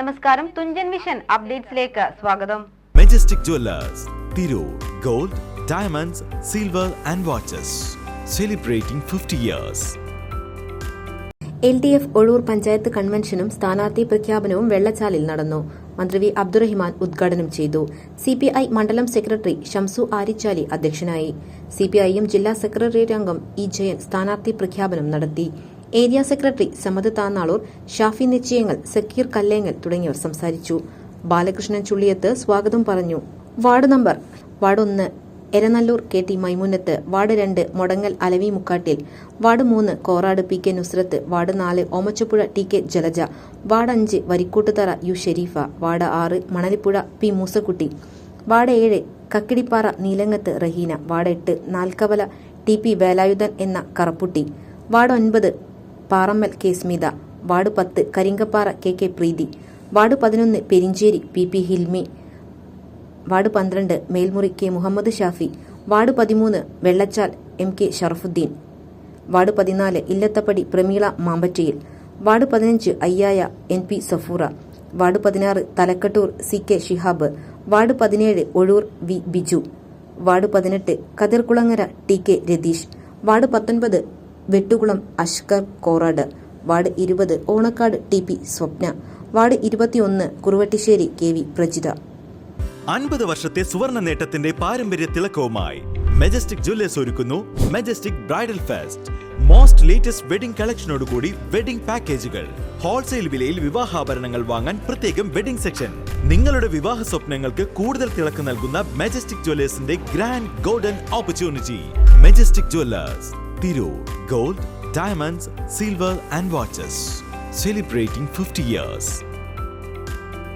നമസ്കാരം. തുഞ്ചൻ വിഷൻ അപ്ഡേറ്റ്സിലേക്ക് സ്വാഗതം. Majestic jewellers Tirur gold diamonds silver and watches celebrating fifty years L D F Ozhur panchayat കൺവെൻഷനും സ്ഥാനാർത്ഥി പ്രഖ്യാപനവും വെള്ളച്ചാലിൽ നടന്നു. മന്ത്രി വി അബ്ദുറഹിമാൻ ഉദ്ഘാടനം ചെയ്തു. സിപിഐ പി ഐ മണ്ഡലം സെക്രട്ടറി ഷംസു ആരിച്ചാലി അധ്യക്ഷനായി. സി പി ഐ ജില്ലാ സെക്രട്ടേറിയറ്റ് അംഗം ഇ ജയൻ സ്ഥാനാർത്ഥി പ്രഖ്യാപനം നടത്തി. ഏരിയ സെക്രട്ടറി സമത് താന്നാളൂർ ഷാഫി നെച്ചിയങ്ങൽ സക്കീർ കല്ലേങ്ങൽ തുടങ്ങിയവർ സംസാരിച്ചു. ബാലകൃഷ്ണൻ ചുള്ളിയത്ത് സ്വാഗതം പറഞ്ഞു. വാർഡ് നമ്പർ വാർഡ് ഒന്ന് Eranallur K T Maimunnath ward രണ്ട് മൊടങ്ങൽ അലവി മുക്കാട്ടിൽ വാർഡ് മൂന്ന് Korad P K Nusrath ward നാല് Omachappuzha T K Jalaja ward അഞ്ച് വരിക്കൂട്ടുതറ യു ഷെരീഫ വാർഡ് ആറ് മണലിപ്പുഴ പി മൂസക്കുട്ടി വാർഡ് ഏഴ് കക്കിടിപ്പാറ നീലങ്ങത്ത് റഹീന വാർഡ് എട്ട് നാൽക്കവല ടി പി വേലായുധൻ എന്ന കറപ്പുട്ടി വാർഡ് ഒൻപത് പാറമ്മൽ കെ സ്മിത വാർഡ് പത്ത് Karinkappara K K Preethi ward പതിനൊന്ന് Perincheri P P Hilmi ward പന്ത്രണ്ട് മേൽമുറി കെ മുഹമ്മദ് ഷാഫി വാർഡ് പതിമൂന്ന് Vellachal M K Sharafudheen ward പതിനാല് ഇല്ലത്തപ്പടി പ്രമീള മാമ്പറ്റയിൽ വാർഡ് പതിനഞ്ച് Ayyaya N P Safoora ward പതിനാറ് Thalakkattur C K Shihab ward പതിനേഴ് Ozhur V Biju ward പതിനെട്ട് Kathirkulangara T K Ratheesh ward പത്തൊൻപത് Vettukulam Ashkar Korad ward ഇരുപത് Onakkad T P Swapna ward ഇരുപത്തിയൊന്ന് Kuruvattissery K V Prajitha. അൻപത് വർഷത്തെ സുവർണ നേട്ടത്തിന്റെ പാരമ്പര്യ തിളക്കവുമായി മെജസ്റ്റിക് ജ്വല്ലേഴ്സ് ഒരുക്കുന്നു majestic bridal fest. Most latest wedding കളക്ഷനോടുകൂടി wedding പാക്കേജുകൾ ഹോൾസെയിൽ വിലയിൽ വിവാഹാഭരണങ്ങൾ വാങ്ങാൻ പ്രത്യേകം വെഡിംഗ് സെക്ഷൻ നിങ്ങളുടെ വിവാഹ സ്വപ്നങ്ങൾക്ക് കൂടുതൽ തിളക്കം നൽകുന്ന majestic ജ്വല്ലേഴ്സിന്റെ grand golden opportunity majestic jewellers Piro, Gold, diamonds, silver and watches. Celebrating 50 years.